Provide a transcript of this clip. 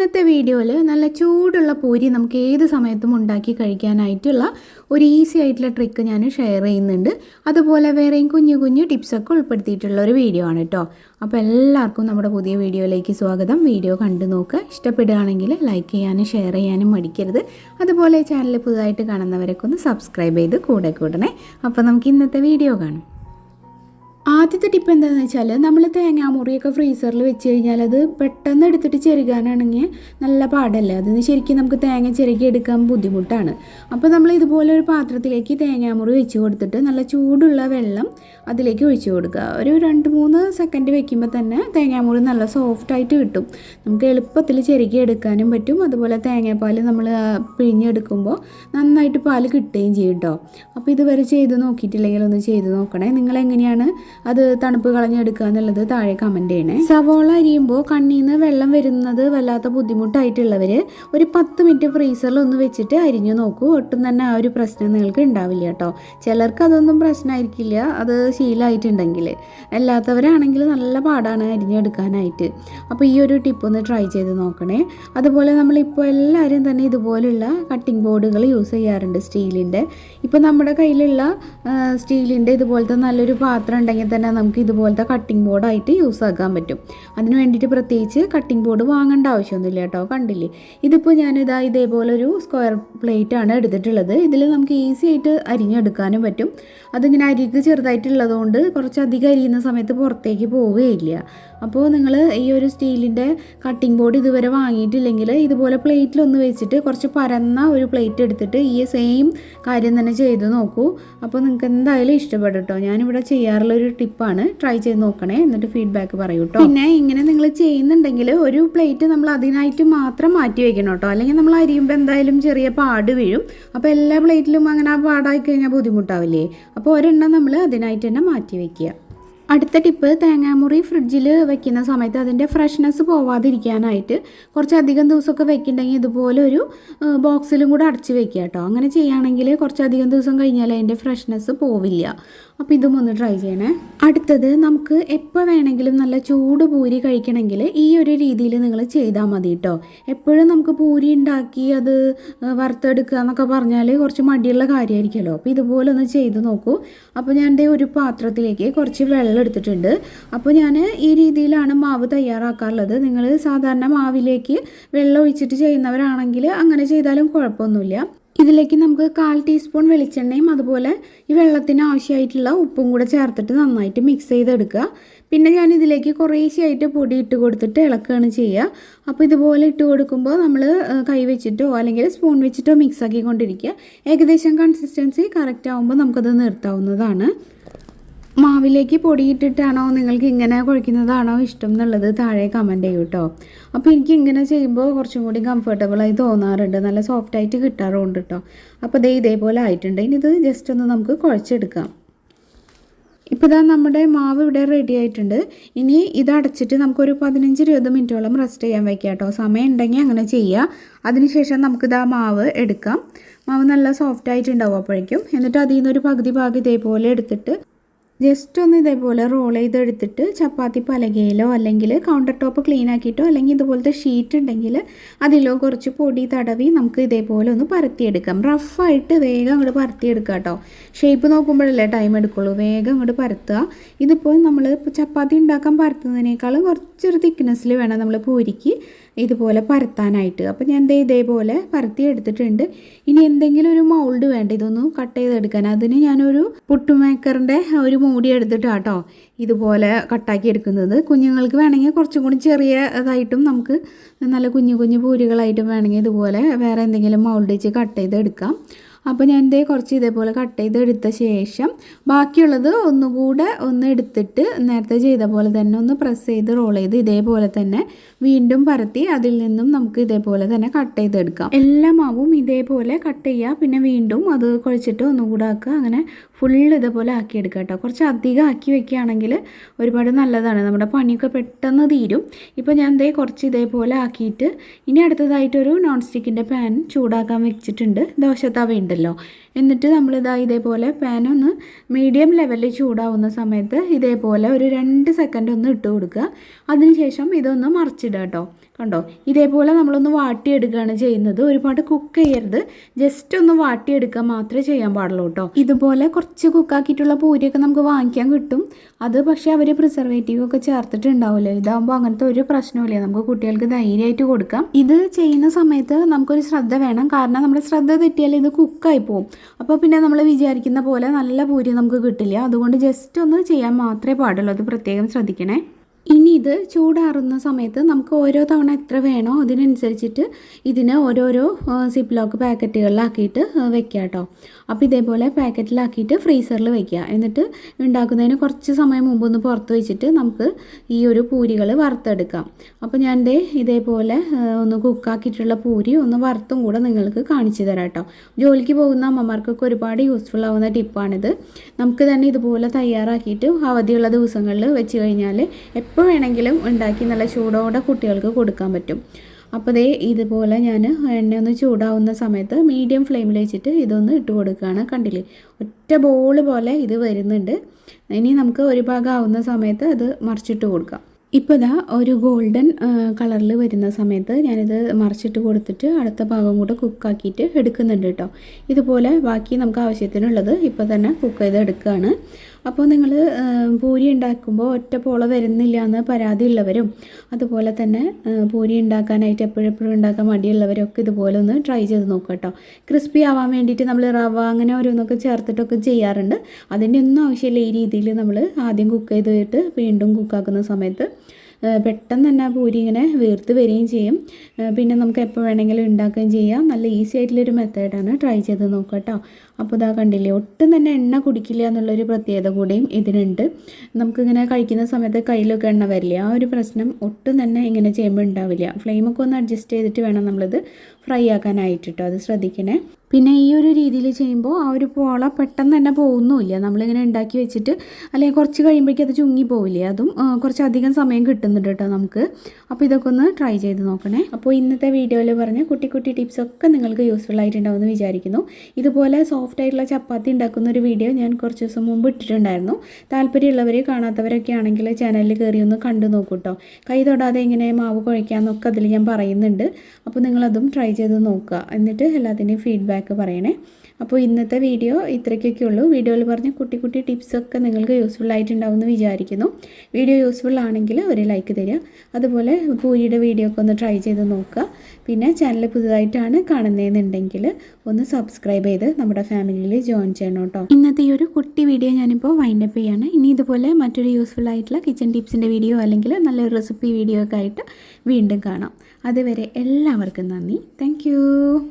ഇന്നത്തെ വീഡിയോയിൽ നല്ല ചൂടുള്ള പൂരി നമുക്ക് ഏത് സമയത്തും ഉണ്ടാക്കി കഴിക്കാനായിട്ടുള്ള ഒരു ഈസി ആയിട്ടുള്ള ട്രിക്ക് ഞാൻ ഷെയർ ചെയ്യുന്നുണ്ട്. അതുപോലെ വേറെയും കുഞ്ഞു കുഞ്ഞു ടിപ്സൊക്കെ ഉൾപ്പെടുത്തിയിട്ടുള്ള ഒരു വീഡിയോ ആണ് കേട്ടോ അപ്പോൾ എല്ലാവർക്കും നമ്മുടെ പുതിയ വീഡിയോയിലേക്ക് സ്വാഗതം. വീഡിയോ കണ്ടു നോക്കുക ഇഷ്ടപ്പെടുകയാണെങ്കിൽ ലൈക്ക് ചെയ്യാനും ഷെയർ ചെയ്യാനും മടിക്കരുത്. അതുപോലെ ചാനൽ പുതുതായിട്ട് കാണുന്നവരൊക്കെ ഒന്ന് സബ്സ്ക്രൈബ് ചെയ്ത് കൂടെ കൂടണേ. അപ്പോൾ നമുക്ക് ഇന്നത്തെ വീഡിയോ കാണാം. ആദ്യത്തെ ടിപ്പ് എന്താണെന്ന് വെച്ചാൽ നമ്മൾ തേങ്ങാമുറിയൊക്കെ ഫ്രീസറിൽ വെച്ച് കഴിഞ്ഞാൽ അത് പെട്ടെന്ന് എടുത്തിട്ട് ചെരുകാനാണെങ്കിൽ നല്ല പാടല്ലേ? അതിന് ശരിക്കും നമുക്ക് തേങ്ങ ചിരകി എടുക്കാൻ ബുദ്ധിമുട്ടാണ്. അപ്പോൾ നമ്മൾ ഇതുപോലെ ഒരു പാത്രത്തിലേക്ക് തേങ്ങാമുറി വെച്ച് കൊടുത്തിട്ട് നല്ല ചൂടുള്ള വെള്ളം അതിലേക്ക് ഒഴിച്ചു കൊടുക്കുക. ഒരു രണ്ട് മൂന്ന് സെക്കൻഡ് വെക്കുമ്പോൾ തന്നെ തേങ്ങാമുറി നല്ല സോഫ്റ്റായിട്ട് കിട്ടും. നമുക്ക് എളുപ്പത്തിൽ ചിരകി എടുക്കാനും പറ്റും. അതുപോലെ തേങ്ങാപ്പാൽ നമ്മൾ പിഴിഞ്ഞെടുക്കുമ്പോൾ നന്നായിട്ട് പാൽ കിട്ടുകയും ചെയ്യും കേട്ടോ അപ്പോൾ ഇതുവരെ ചെയ്ത് നോക്കിയിട്ടില്ലെങ്കിൽ ഒന്ന് ചെയ്ത് നോക്കണേ. നിങ്ങൾ എങ്ങനെയാണ് അത് തണുപ്പ് കളഞ്ഞെടുക്കുക എന്നുള്ളത് താഴെ കമന്റ് ചെയ്യണേ. സവോള അരിയുമ്പോൾ കണ്ണിൽ നിന്ന് വെള്ളം വരുന്നത് വല്ലാത്ത ബുദ്ധിമുട്ടായിട്ടുള്ളവർ ഒരു പത്ത് മിനിറ്റ് ഫ്രീസറിൽ ഒന്ന് വെച്ചിട്ട് അരിഞ്ഞു നോക്കൂ. ഒട്ടും തന്നെ ആ ഒരു പ്രശ്നം നിങ്ങൾക്ക് ഉണ്ടാവില്ല കേട്ടോ. ചിലർക്ക് അതൊന്നും പ്രശ്നമായിരിക്കില്ല അത് ശീലമായിട്ടുണ്ടെങ്കിൽ അല്ലാത്തവരാണെങ്കിൽ നല്ല പാടാണ് അരിഞ്ഞെടുക്കാനായിട്ട്. അപ്പോൾ ഈ ഒരു ടിപ്പ് ഒന്ന് ട്രൈ ചെയ്ത് നോക്കണേ. അതുപോലെ നമ്മളിപ്പോൾ എല്ലാവരും തന്നെ ഇതുപോലുള്ള കട്ടിംഗ് ബോർഡുകൾ യൂസ് ചെയ്യാറുണ്ട് സ്റ്റീലിന്റെ ഇപ്പോൾ നമ്മുടെ കയ്യിലുള്ള സ്റ്റീലിന്റെ ഇതുപോലത്തെ നല്ലൊരു പാത്രം ഉണ്ടെങ്കിൽ തന്നെ നമുക്ക് ഇതുപോലത്തെ കട്ടിംഗ് ബോർഡായിട്ട് യൂസ് ആക്കാൻ പറ്റും. അതിന് വേണ്ടിയിട്ട് പ്രത്യേകിച്ച് കട്ടിംഗ് ബോർഡ് വാങ്ങേണ്ട ആവശ്യമൊന്നുമില്ല കേട്ടോ കണ്ടില്ലേ? ഇതിപ്പോൾ ഞാനിതാ ഇതേപോലെ ഒരു സ്ക്വയർ പ്ലേറ്റ് ആണ് എടുത്തിട്ടുള്ളത്. ഇതിൽ നമുക്ക് ഈസി ആയിട്ട് അരിഞ്ഞെടുക്കാനും പറ്റും. അതിങ്ങനെ അരിക്ക് ചെറുതായിട്ടുള്ളതുകൊണ്ട് കുറച്ചധികം അരിയുന്ന സമയത്ത് പുറത്തേക്ക് പോവുകയില്ല. അപ്പോൾ നിങ്ങൾ ഈ ഒരു സ്റ്റീലിന്റെ കട്ടിംഗ് ബോർഡ് ഇതുവരെ വാങ്ങിയിട്ടില്ലെങ്കിൽ ഇതുപോലെ പ്ലേറ്റിലൊന്ന് വെച്ചിട്ട് കുറച്ച് പരന്ന ഒരു പ്ലേറ്റ് എടുത്തിട്ട് ഈ സെയിം കാര്യം തന്നെ ചെയ്ത് നോക്കൂ. അപ്പോൾ നിങ്ങൾക്ക് എന്തായാലും ഇഷ്ടപ്പെടും കേട്ടോ. ഞാനിവിടെ ചെയ്യാറുള്ള ഒരു ടിപ്പാണ് ട്രൈ ചെയ്ത് നോക്കണേ. എന്നിട്ട് ഫീഡ്ബാക്ക് പറയൂ കേട്ടോ. പിന്നെ ഇങ്ങനെ നിങ്ങൾ ചെയ്യുന്നുണ്ടെങ്കിൽ ഒരു പ്ലേറ്റ് നമ്മൾ അതിനായിട്ട് മാത്രം മാറ്റി വെക്കണം കേട്ടോ. അല്ലെങ്കിൽ നമ്മൾ അരിയുമ്പോൾ എന്തായാലും ചെറിയ പാട് വീഴും. അപ്പോൾ എല്ലാ പ്ലേറ്റിലും അങ്ങനെ ആ പാടായി കഴിഞ്ഞാൽ ബുദ്ധിമുട്ടാവില്ലേ? അപ്പോൾ ഒരെണ്ണം നമ്മൾ അതിനായിട്ട് തന്നെ മാറ്റി വെക്കുക. അടുത്ത ടിപ്പ് തേങ്ങാമുറി ഫ്രിഡ്ജിൽ വെക്കുന്ന സമയത്ത് അതിന്റെ ഫ്രഷ്നെസ് പോവാതിരിക്കാനായിട്ട് കുറച്ചധികം ദിവസമൊക്കെ വെക്കുന്നുണ്ടെങ്കിൽ ഇതുപോലെ ഒരു ബോക്സിലും കൂടെ അടച്ച് വെക്കുക കേട്ടോ. അങ്ങനെ ചെയ്യുകയാണെങ്കിൽ കുറച്ചധികം ദിവസം കഴിഞ്ഞാൽ അതിന്റെ ഫ്രഷ്നെസ് പോവില്ല. അപ്പോൾ ഇതും ഒന്ന് ട്രൈ ചെയ്യണേ. അടുത്തത് നമുക്ക് എപ്പോൾ വേണമെങ്കിലും നല്ല ചൂട് പൂരി കഴിക്കണമെങ്കിൽ ഈ ഒരു രീതിയിൽ നിങ്ങൾ ചെയ്താൽ മതി കേട്ടോ. എപ്പോഴും നമുക്ക് പൂരി ഉണ്ടാക്കി അത് വറുത്തെടുക്കുക എന്നൊക്കെ പറഞ്ഞാൽ കുറച്ച് മടിയുള്ള കാര്യമായിരിക്കുമല്ലോ. അപ്പോൾ ഇതുപോലെ ഒന്ന് ചെയ്ത് നോക്കൂ. അപ്പോൾ ഞാൻ ഒരു പാത്രത്തിലേക്ക് കുറച്ച് വെള്ളം എടുത്തിട്ടുണ്ട്. അപ്പോൾ ഞാൻ ഈ രീതിയിലാണ് മാവ് തയ്യാറാക്കാറുള്ളത്. നിങ്ങൾ സാധാരണ മാവിലേക്ക് വെള്ളം ഒഴിച്ചിട്ട് ചെയ്യുന്നവരാണെങ്കിൽ അങ്ങനെ ചെയ്താലും കുഴപ്പമൊന്നുമില്ല. ഇതിലേക്ക് നമുക്ക് കാൽ ടീസ്പൂൺ വെളിച്ചെണ്ണയും അതുപോലെ ഈ വെള്ളത്തിന് ആവശ്യമായിട്ടുള്ള ഉപ്പും കൂടെ ചേർത്തിട്ട് നന്നായിട്ട് മിക്സ് ചെയ്തെടുക്കുക. പിന്നെ ഞാൻ ഇതിലേക്ക് കുറേശ്ശെയായിട്ട് പൊടി ഇട്ട് കൊടുത്തിട്ട് ഇളക്കുകയാണ് ചെയ്യുക. അപ്പോൾ ഇതുപോലെ ഇട്ട് കൊടുക്കുമ്പോൾ നമ്മൾ കൈ വെച്ചിട്ടോ അല്ലെങ്കിൽ സ്പൂൺ വെച്ചിട്ടോ മിക്സ് ആക്കിക്കൊണ്ടിരിക്കുക. ഏകദേശം കൺസിസ്റ്റൻസി കറക്റ്റ് ആകുമ്പോൾ നമുക്കത് നിർത്താവുന്നതാണ്. മാവിലേക്ക് പൊടിയിട്ടിട്ടാണോ നിങ്ങൾക്ക് ഇങ്ങനെ കുഴയ്ക്കുന്നതാണോ ഇഷ്ടം എന്നുള്ളത് താഴെ കമന്റ് ചെയ്യൂ കേട്ടോ അപ്പോൾ എനിക്ക് ഇങ്ങനെ ചെയ്യുമ്പോൾ കുറച്ചും കൂടി കംഫർട്ടബിളായി തോന്നാറുണ്ട്. നല്ല സോഫ്റ്റായിട്ട് കിട്ടാറുണ്ട് കേട്ടോ അപ്പോൾ ദേ ഇതേപോലെ ആയിട്ടുണ്ട്. ഇനി ഇത് ജസ്റ്റ് ഒന്ന് നമുക്ക് കുഴച്ചെടുക്കാം. ഇപ്പോൾ ഇതാ നമ്മുടെ മാവ് ഇവിടെ റെഡി ആയിട്ടുണ്ട്. ഇനി ഇത് അടച്ചിട്ട് നമുക്കൊരു പതിനഞ്ച് ഇരുപത് മിനിറ്റോളം റെസ്റ്റ് ചെയ്യാൻ വയ്ക്കാം കേട്ടോ സമയം ഉണ്ടെങ്കിൽ അങ്ങനെ ചെയ്യുക അതിനുശേഷം നമുക്കിതാ മാവ് എടുക്കാം. മാവ് നല്ല സോഫ്റ്റ് ആയിട്ടുണ്ടാവും അപ്പോഴേക്കും. എന്നിട്ട് അതിൽ നിന്നൊരു പകുതി ഭാഗം ഇതേപോലെ എടുത്തിട്ട് ജസ്റ്റ് ഒന്ന് ഇതേപോലെ റോൾ ചെയ്തെടുത്തിട്ട് ചപ്പാത്തി പലകയിലോ അല്ലെങ്കിൽ കൗണ്ടർ ടോപ്പ് ക്ലീൻ ആക്കിയിട്ടോ അല്ലെങ്കിൽ ഇതുപോലത്തെ ഷീറ്റ് ഉണ്ടെങ്കിൽ അതിലോ കുറച്ച് പൊടി തടവി നമുക്ക് ഇതേപോലെ ഒന്ന് പരത്തിയെടുക്കാം. റഫായിട്ട് വേഗം അങ്ങോട്ട് പരത്തിയെടുക്കുക കേട്ടോ. ഷേപ്പ് നോക്കുമ്പോഴല്ലേ ടൈം എടുക്കുള്ളൂ. വേഗം അങ്ങോട്ട് പരത്തുക. ഇതിപ്പോൾ നമ്മൾ ചപ്പാത്തി ഉണ്ടാക്കാൻ പരത്തുന്നതിനേക്കാളും കുറച്ചൊരു തിക്നെസ്സിൽ വേണം നമ്മൾ പൂരിക്ക്. ഇതുപോലെ പരത്താനായിട്ട്. അപ്പോൾ ഞാൻ ദേ ഇതേപോലെ പരത്തി എടുത്തിട്ടുണ്ട്. ഇനി എന്തെങ്കിലും ഒരു മൗൾഡ് വേണ്ട. ഇതൊന്ന് കട്ട് ചെയ്തെടുക്കാൻ. അതിന് ഞാനൊരു പുട്ടുമേക്കറിന്റെ ഒരു മൂടി എടുത്തിട്ടാട്ടോ ഇതുപോലെ കട്ടാക്കി എടുക്കുന്നത്. കുഞ്ഞുങ്ങൾക്ക് വേണമെങ്കിൽ കുറച്ചും കൂടി ചെറിയ ഇതായിട്ടും നമുക്ക് നല്ല കുഞ്ഞു കുഞ്ഞു പൂരികളായിട്ടും വേണമെങ്കിൽ ഇതുപോലെ വേറെ എന്തെങ്കിലും മൗൾഡ് വെച്ച് കട്ട് ചെയ്തെടുക്കാം. അപ്പോൾ ഞാൻ ഇതേ കുറച്ച് ഇതേപോലെ കട്ട് ചെയ്ത് എടുത്ത ശേഷം ബാക്കിയുള്ളത് ഒന്നുകൂടെ ഒന്ന് എടുത്തിട്ട് നേരത്തെ ചെയ്ത പോലെ തന്നെ ഒന്ന് പ്രസ് ചെയ്ത് റോൾ ചെയ്ത് ഇതേപോലെ തന്നെ വീണ്ടും പരത്തി അതിൽ നിന്നും നമുക്ക് ഇതേപോലെ തന്നെ കട്ട് ചെയ്തെടുക്കാം എല്ലാ മാവും ഇതേപോലെ കട്ട് ചെയ്യുക പിന്നെ വീണ്ടും അത് കുഴച്ചിട്ട് ഒന്നുകൂടെ ആക്കുക. അങ്ങനെ ഫുള്ള് ഇതേപോലെ ആക്കിയെടുക്കുക കേട്ടോ കുറച്ച് അധികം ആക്കി വെക്കുകയാണെങ്കിൽ ഒരുപാട് നല്ലതാണ്. നമ്മുടെ പണിയൊക്കെ പെട്ടെന്ന് തീരും. ഇപ്പോൾ ഞാൻ ദേ കുറച്ച് ഇതേപോലെ ആക്കിയിട്ട് ഇനി അടുത്തതായിട്ടൊരു നോൺ സ്റ്റിക്കിന്റെ പാൻ ചൂടാക്കാൻ വെച്ചിട്ടുണ്ട്. ദോശത്തവ ഉണ്ടല്ലോ. എന്നിട്ട് നമ്മളിതാ ഇതേപോലെ പാൻ ഒന്ന് മീഡിയം ലെവലിൽ ചൂടാവുന്ന സമയത്ത് ഇതേപോലെ ഒരു രണ്ട് സെക്കൻഡ് ഒന്ന് ഇട്ട് കൊടുക്കുക. അതിനുശേഷം ഇതൊന്ന് മറിച്ചിടുക കേട്ടോ കണ്ടോ? ഇതേപോലെ നമ്മളൊന്ന് വാട്ടിയെടുക്കുകയാണ് ചെയ്യുന്നത്. ഒരുപാട് കുക്ക് ചെയ്യരുത്. ജസ്റ്റ് ഒന്ന് വാട്ടിയെടുക്കുക മാത്രമേ ചെയ്യാൻ പാടുള്ളൂ കേട്ടോ. ഇതുപോലെ കുറച്ച് കുക്കാക്കിയിട്ടുള്ള പൂരിയൊക്കെ നമുക്ക് വാങ്ങിക്കാൻ കിട്ടും. അത് പക്ഷേ അവർ പ്രിസർവേറ്റീവ് ഒക്കെ ചേർത്തിട്ടുണ്ടാവില്ല ഇതാകുമ്പോൾ അങ്ങനത്തെ ഒരു പ്രശ്നമില്ല നമുക്ക് കുട്ടികൾക്ക് ധൈര്യമായിട്ട് കൊടുക്കാം. ഇത് ചെയ്യുന്ന സമയത്ത് നമുക്കൊരു ശ്രദ്ധ വേണം. കാരണം നമ്മുടെ ശ്രദ്ധ തെറ്റിയാൽ ഇത് കുക്കായി പോകും അപ്പോൾ പിന്നെ നമ്മൾ വിചാരിക്കുന്ന പോലെ നല്ല പൂരി നമുക്ക് കിട്ടില്ല. അതുകൊണ്ട് ജസ്റ്റ് ഒന്ന് ചെയ്യാൻ മാത്രമേ പാടുള്ളൂ. അത് പ്രത്യേകം ശ്രദ്ധിക്കണേ. ഇനി ഇത് ചൂടാറുന്ന സമയത്ത് നമുക്ക് ഓരോ തവണ എത്ര വേണോ അതിനനുസരിച്ചിട്ട് ഇതിനെ ഓരോരോ സിപ്പ് ലോക്ക് പാക്കറ്റുകളിലാക്കിയിട്ട് വെക്കുക കേട്ടോ അപ്പോൾ ഇതേപോലെ പാക്കറ്റിലാക്കിയിട്ട് ഫ്രീസറിൽ വെക്കുക എന്നിട്ട് ഉണ്ടാക്കുന്നതിന് കുറച്ച് സമയം മുമ്പ് ഒന്ന് പുറത്ത് വെച്ചിട്ട് നമുക്ക് ഈ ഒരു പൂരികൾ വറുത്തെടുക്കാം. അപ്പോൾ ഞാൻ ദേ ഇതേപോലെ ഒന്ന് കുക്കാക്കിയിട്ടുള്ള പൂരി ഒന്ന് വറുത്തും കൂടെ നിങ്ങൾക്ക് കാണിച്ചു തരാം കേട്ടോ ജോലിക്ക് പോകുന്ന അമ്മമാർക്കൊക്കെ ഒരുപാട് യൂസ്ഫുൾ ആവുന്ന ടിപ്പാണിത്. നമുക്ക് തന്നെ ഇതുപോലെ തയ്യാറാക്കിയിട്ട് അവധിയുള്ള ദിവസങ്ങളിൽ വെച്ച് കഴിഞ്ഞാൽ എപ്പോൾ വേണമെങ്കിലും ഉണ്ടാക്കി നല്ല ചൂടോടെ കുട്ടികൾക്ക് കൊടുക്കാൻ പറ്റും. അപ്പോൾ ദേ ഇതുപോലെ ഞാൻ എണ്ണ ഒന്ന് ചൂടാവുന്ന സമയത്ത് മീഡിയം ഫ്ലെയിമിൽ വെച്ചിട്ട് ഇതൊന്ന് ഇട്ട് കൊടുക്കുകയാണ് കണ്ടില്ലേ? ഒറ്റ ബോൾ പോലെ ഇത് വരുന്നുണ്ട്. ഇനി നമുക്ക് ഒരു ഭാഗം ആവുന്ന സമയത്ത് അത് മറിച്ചിട്ട് കൊടുക്കാം. ഇപ്പോൾ ഇതാ ഒരു ഗോൾഡൻ കളറിൽ വരുന്ന സമയത്ത് ഞാനിത് മറിച്ചിട്ട് കൊടുത്തിട്ട് അടുത്ത ഭാഗം കൂടെ കുക്കാക്കിയിട്ട് എടുക്കുന്നുണ്ട് കേട്ടോ. ഇതുപോലെ ബാക്കി നമുക്ക് ആവശ്യത്തിനുള്ളത് ഇപ്പോൾ തന്നെ കുക്ക് ചെയ്ത് എടുക്കുകയാണ് അപ്പോൾ നിങ്ങൾ പൂരി ഉണ്ടാക്കുമ്പോൾ ഒറ്റ പോള വരുന്നില്ല എന്ന് പരാതി ഉള്ളവരും അതുപോലെ തന്നെ പൂരി ഉണ്ടാക്കാനായിട്ട് എപ്പോഴെപ്പോഴും ഉണ്ടാക്കാൻ മടിയുള്ളവരൊക്കെ ഇതുപോലെ ഒന്ന് ട്രൈ ചെയ്ത് നോക്കുക കേട്ടോ. ക്രിസ്പി ആവാൻ വേണ്ടിയിട്ട് നമ്മൾ റവ അങ്ങനെ ഓരോന്നൊക്കെ ചേർത്തിട്ടൊക്കെ ചെയ്യാറുണ്ട്. അതിന്റെ ഒന്നും ആവശ്യമില്ല. ഈ രീതിയിൽ നമ്മൾ ആദ്യം കുക്ക് ചെയ്തിട്ട് വീണ്ടും കുക്കാക്കുന്ന സമയത്ത് പെട്ടെന്ന് തന്നെ ആ പൂരി ഇങ്ങനെ വീർത്ത് വരികയും ചെയ്യും. പിന്നെ നമുക്ക് എപ്പോൾ വേണമെങ്കിലും ഉണ്ടാക്കുകയും ചെയ്യാം. നല്ല ഈസി ആയിട്ടുള്ളൊരു മെത്തേഡാണ് ട്രൈ ചെയ്ത് നോക്കുക കേട്ടോ. അപ്പോൾ ഇതാ കണ്ടില്ലേ ഒട്ടും തന്നെ എണ്ണ കുടിക്കില്ല എന്നുള്ളൊരു പ്രത്യേകത കൂടിയും ഇതിനുണ്ട്. നമുക്കിങ്ങനെ കഴിക്കുന്ന സമയത്ത് കയ്യിലൊക്കെ എണ്ണ വരില്ല ആ ഒരു പ്രശ്നം ഒട്ടും തന്നെ ഇങ്ങനെ ചെയ്യുമ്പോൾ ഉണ്ടാവില്ല. ഫ്ലെയിമൊക്കെ ഒന്ന് അഡ്ജസ്റ്റ് ചെയ്തിട്ട് വേണം നമ്മളിത് ഫ്രൈ ആക്കാനായിട്ട് കേട്ടോ അത് ശ്രദ്ധിക്കണേ. പിന്നെ ഈ ഒരു രീതിയിൽ ചെയ്യുമ്പോൾ ആ ഒരു പോള പെട്ടെന്ന് തന്നെ പോകുന്നുമില്ല നമ്മളിങ്ങനെ ഉണ്ടാക്കി വെച്ചിട്ട് അല്ലെങ്കിൽ കുറച്ച് കഴിയുമ്പോഴേക്കും അത് ചുങ്ങി പോവില്ലേ? അതും കുറച്ചധികം സമയം കിട്ടുന്നുണ്ട് കേട്ടോ നമുക്ക്. അപ്പോൾ ഇതൊക്കെ ഒന്ന് ട്രൈ ചെയ്ത് നോക്കണേ. അപ്പോൾ ഇന്നത്തെ വീഡിയോയിൽ പറഞ്ഞ കുട്ടി കുട്ടി ടിപ്സൊക്കെ നിങ്ങൾക്ക് യൂസ്ഫുൾ ആയിട്ടുണ്ടാവുമെന്ന് വിചാരിക്കുന്നു. ഇതുപോലെ സോഫ്റ്റ് ആയിട്ടുള്ള ചപ്പാത്തി ഉണ്ടാക്കുന്ന ഒരു വീഡിയോ ഞാൻ കുറച്ച് ദിവസം മുമ്പ് ഇട്ടിട്ടുണ്ടായിരുന്നു. താല്പര്യമുള്ളവർ കാണാത്തവരൊക്കെ ആണെങ്കിൽ ചാനലിൽ കയറി ഒന്ന് കണ്ടു നോക്കൂ കേട്ടോ. കൈ തൊടാതെ ഇങ്ങനെ മാവ് കുഴയ്ക്കാമെന്നൊക്കെ അതിൽ ഞാൻ പറയുന്നുണ്ട്. അപ്പോൾ നിങ്ങളതും ട്രൈ ചെയ്ത് നോക്കുക. എന്നിട്ട് എല്ലാത്തിന്റെയും ഫീഡ്ബാക്ക് പറയണേ. അപ്പോൾ ഇന്നത്തെ വീഡിയോ ഇത്രയ്ക്കൊക്കെ ഉള്ളൂ. വീഡിയോയിൽ പറഞ്ഞ കുട്ടി കുട്ടി ടിപ്സൊക്കെ നിങ്ങൾക്ക് യൂസ്ഫുൾ ആയിട്ടുണ്ടാവുമെന്ന് വിചാരിക്കുന്നു. വീഡിയോ യൂസ്ഫുൾ ആണെങ്കിൽ ഒരു ലൈക്ക് തരിക. അതുപോലെ പൂരിയുടെ വീഡിയോ ഒക്കെ ഒന്ന് ട്രൈ ചെയ്ത് നോക്കുക. പിന്നെ ചാനൽ പുതുതായിട്ടാണ് കാണുന്നതെന്നുണ്ടെങ്കിൽ ഒന്ന് സബ്സ്ക്രൈബ് ചെയ്ത് നമ്മുടെ ഫാമിലിയിൽ ജോയിൻ ചെയ്യണം കേട്ടോ. ഇന്നത്തെ ഈ ഒരു കുട്ടി വീഡിയോ ഞാനിപ്പോൾ വൈൻഡപ്പ് ചെയ്യാണ്. ഇനി ഇതുപോലെ മറ്റൊരു യൂസ്ഫുൾ ആയിട്ടുള്ള കിച്ചൺ ടിപ്സിന്റെ വീഡിയോ അല്ലെങ്കിൽ നല്ലൊരു റെസിപ്പി വീഡിയോ ഒക്കെ ആയിട്ട് വീണ്ടും കാണാം. അതുവരെ എല്ലാവർക്കും നന്ദി. Thank you.